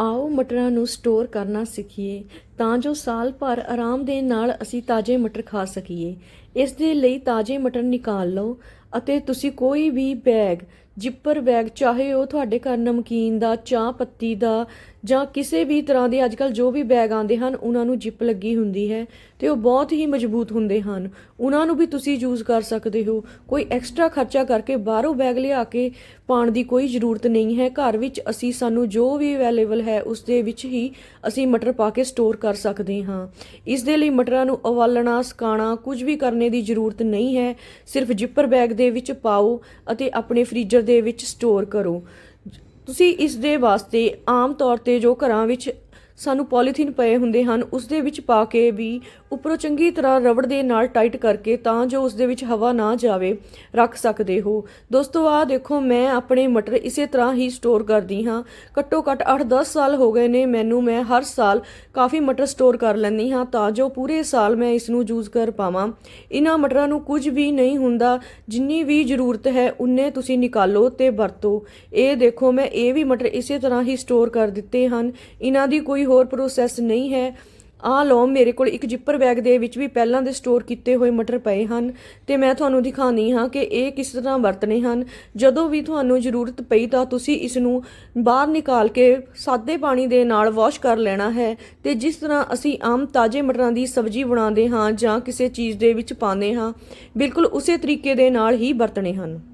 ਆਓ ਮਟਰਾਂ ਨੂੰ ਸਟੋਰ ਕਰਨਾ ਸਿੱਖੀਏ, ਤਾਂ ਜੋ ਸਾਲ ਭਰ ਆਰਾਮ ਦੇ ਨਾਲ ਅਸੀਂ ਤਾਜ਼ੇ ਮਟਰ ਖਾ ਸਕੀਏ। ਇਸ ਦੇ ਲਈ ਤਾਜ਼ੇ ਮਟਰ ਨਿਕਾਲ ਲਓ ਅਤੇ ਤੁਸੀਂ ਕੋਈ ਵੀ ਬੈਗ ਜਿੱਪਰ ਬੈਗ, ਚਾਹੇ ਉਹ ਤੁਹਾਡੇ ਘਰ ਨਮਕੀਨ ਦਾ, ਚਾਹ ਪੱਤੀ ਦਾ ਜਾਂ ਕਿਸੇ ਵੀ ਤਰ੍ਹਾਂ ਦੇ ਅੱਜਕੱਲ ਜੋ ਵੀ ਬੈਗ ਆਉਂਦੇ ਹਨ, ਉਹਨਾਂ ਨੂੰ ਜਿੱਪ ਲੱਗੀ ਹੁੰਦੀ ਹੈ ਤੇ ਉਹ ਬਹੁਤ ਹੀ ਮਜ਼ਬੂਤ ਹੁੰਦੇ ਹਨ। ਉਹਨਾਂ ਨੂੰ ਵੀ ਤੁਸੀਂ ਯੂਜ਼ ਕਰ ਸਕਦੇ ਹੋ। ਕੋਈ ਐਕਸਟਰਾ ਖਰਚਾ ਕਰਕੇ ਬਾਹਰੋਂ ਬੈਗ ਲਿਆ ਕੇ ਪਾਉਣ ਦੀ ਕੋਈ ਜ਼ਰੂਰਤ ਨਹੀਂ ਹੈ। ਘਰ ਵਿੱਚ ਅਸੀਂ ਸਾਨੂੰ ਜੋ ਵੀ ਅਵੇਲੇਬਲ ਹੈ, ਉਸ ਦੇ ਵਿੱਚ ਹੀ ਅਸੀਂ ਮਟਰ ਪਾ ਕੇ ਸਟੋਰ ਕਰ ਸਕਦੇ ਹਾਂ। ਇਸ ਦੇ ਲਈ ਮਟਰਾਂ ਨੂੰ ਉਬਾਲਣਾ, ਸੁਕਾਉਣਾ, ਕੁਝ ਵੀ ਕਰਨੇ ਦੀ ਜ਼ਰੂਰਤ ਨਹੀਂ ਹੈ। ਸਿਰਫ ਜਿੱਪਰ ਬੈਗ ਦੇ ਵਿੱਚ ਪਾਓ ਅਤੇ ਆਪਣੇ ਫ੍ਰੀਜ਼ਰ ਦੇ ਵਿੱਚ ਸਟੋਰ ਕਰੋ। ਤੁਸੀਂ ਇਸ ਦੇ ਵਾਸਤੇ ਆਮ ਤੌਰ ਤੇ ਜੋ ਘਰਾਂ ਵਿੱਚ ਸਾਨੂੰ ਪੋਲੀਥੀਨ ਪਏ ਹੁੰਦੇ ਹਨ, ਉਸ ਦੇ ਵਿੱਚ ਪਾ ਕੇ ਵੀ ਉੱਪਰੋਂ ਚੰਗੀ ਤਰ੍ਹਾਂ ਰਬੜ ਦੇ ਨਾਲ ਟਾਈਟ ਕਰਕੇ ਤਾਂ ਜੋ ਉਸ ਦੇ ਵਿੱਚ ਹਵਾ ਨਾ ਜਾਵੇ, ਰੱਖ ਸਕਦੇ ਹੋ। ਦੋਸਤੋ, ਆਹ ਦੇਖੋ, ਮੈਂ ਆਪਣੇ ਮਟਰ ਇਸੇ ਤਰ੍ਹਾਂ ਹੀ ਸਟੋਰ ਕਰਦੀ ਹਾਂ। ਘੱਟੋ ਘੱਟ 8-10 ਸਾਲ ਹੋ ਗਏ ਨੇ ਮੈਨੂੰ ਮੈਂ ਹਰ ਸਾਲ ਕਾਫੀ ਮਟਰ ਸਟੋਰ ਕਰ ਲੈਂਦੀ ਹਾਂ ਤਾਂ ਜੋ ਪੂਰੇ ਸਾਲ ਮੈਂ ਇਸ ਨੂੰ ਯੂਜ਼ ਕਰ ਪਾਵਾਂ। ਇਹਨਾਂ ਮਟਰਾਂ ਨੂੰ ਕੁਝ ਵੀ ਨਹੀਂ ਹੁੰਦਾ, ਜਿੰਨੀ ਵੀ ਜ਼ਰੂਰਤ ਹੈ ਉਨੇ ਤੁਸੀਂ ਨਿਕਾਲੋ ਤੇ ਵਰਤੋ। ਇਹ ਦੇਖੋ, ਮੈਂ ਇਹ ਵੀ ਮਟਰ ਇਸੇ ਤਰ੍ਹਾਂ ਹੀ ਸਟੋਰ ਕਰ ਦਿੱਤੇ ਹਨ। ਇਹਨਾਂ ਦੀ ਕੋਈ ਹੋਰ ਪ੍ਰੋਸੈਸ ਨਹੀਂ ਹੈ। ਆ ਲਓ, ਮੇਰੇ ਕੋਲ ਇੱਕ ਜਿੱਪਰ ਬੈਗ ਦੇ ਵਿੱਚ ਵੀ ਪਹਿਲਾਂ ਦੇ ਸਟੋਰ ਕੀਤੇ ਹੋਏ ਮਟਰ ਪਏ ਹਨ ਤੇ ਮੈਂ ਤੁਹਾਨੂੰ ਦਿਖਾਉਂਦੀ ਹਾਂ ਕਿ ਇਹ ਕਿਸ ਤਰ੍ਹਾਂ ਵਰਤਣੇ ਹਨ। ਜਦੋਂ ਵੀ ਤੁਹਾਨੂੰ ਜ਼ਰੂਰਤ ਪਈ ਤਾਂ ਤੁਸੀਂ ਇਸ ਨੂੰ ਬਾਹਰ ਨਿਕਾਲ ਕੇ ਸਾਦੇ ਪਾਣੀ ਦੇ ਨਾਲ ਵਾਸ਼ ਕਰ ਲੈਣਾ ਹੈ ਤੇ ਜਿਸ ਤਰ੍ਹਾਂ ਅਸੀਂ ਆਮ ਤਾਜ਼ੇ ਮਟਰਾਂ ਦੀ ਸਬਜ਼ੀ ਬਣਾਉਂਦੇ ਹਾਂ ਜਾਂ ਕਿਸੇ ਚੀਜ਼ ਦੇ ਵਿੱਚ ਪਾਉਂਦੇ ਹਾਂ, ਬਿਲਕੁਲ ਉਸੇ ਤਰੀਕੇ ਦੇ ਨਾਲ ਹੀ ਵਰਤਣੇ ਹਨ।